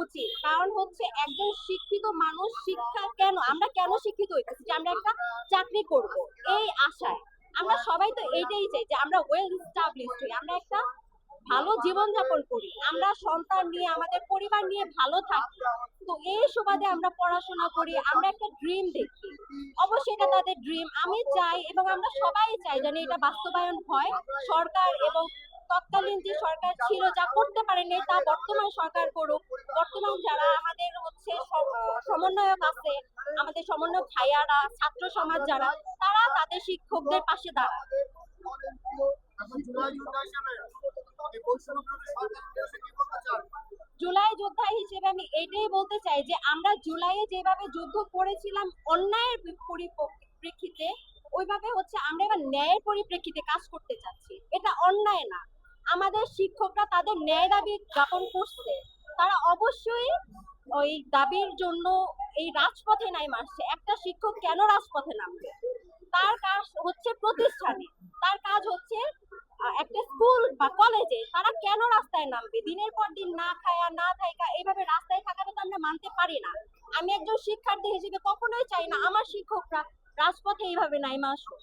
উচিত। কারণ হচ্ছে একজন শিক্ষিত মানুষ শিক্ষা কেন, আমরা কেন শিক্ষিত হইতেছি? যে আমরা একটা চাকরি করব। এই আশায়। আমরা সবাই তো এইটাই চাই যে আমরা ওয়েল স্টাবলিশড হই, আমরা একটা ভালো জীবনযাপন করি। আমরা সন্তান নিয়ে, আমাদের পরিবার নিয়ে ভালো থাকি। তো এই সুবাদে আমরা পড়াশোনা করি, আমরা একটা ড্রিম দেখি। অবশ্যই এটা তাদের ড্রিম আমি চাই এবং আমরা সবাই চাই যেন এটা বাস্তবায়ন হয়। সরকার এবং তৎকালীন যে সরকার ছিল যা করতে পারেনি তা বর্তমান সরকার করুক। বর্তমান যারা আমাদের হচ্ছে সম- সমন্বয়ক আছে, আমাদের সমন্বয়ক ভাইয়ারা, ছাত্র সমাজ যারা, তারা তাদের শিক্ষকদের পাশে দাঁড়ায়। জুলাই যোদ্ধা হিসেবে আমি এটাই বলতে চাই যে, আমরা জুলাইয়ে যেভাবে যুদ্ধ করেছিলাম অন্যায়ের পরি- পরিপ্রেক্ষিতে ওইভাবে হচ্ছে আমরা এবার ন্যায়ের পরিপ্রেক্ষিতে কাজ করতে চাচ্ছি। এটা অন্যায় না। আমাদের শিক্ষকরা তাদের ন্যায় দাবি জ্ঞাপন করছে। তারা অবশ্যই ওই দাবির জন্য এই রাজপথে নাই মারছে। একটা শিক্ষক কেন রাজপথে নামবে? তার কাজ হচ্ছে প্রতিষ্ঠানে। তার কাজ হচ্ছে একটা স্কুল বা কলেজে তারা কেন রাস্তায় নামবে? দিনের পর দিন না খায়া, না থাকা এইভাবে রাস্তায় থাকাটা তো আমরা মানতে পারি না। আমি একজন শিক্ষার্থী হিসেবে কখনোই চাই না আমার শিক্ষকরা রাজপথে এইভাবে নাই আসুক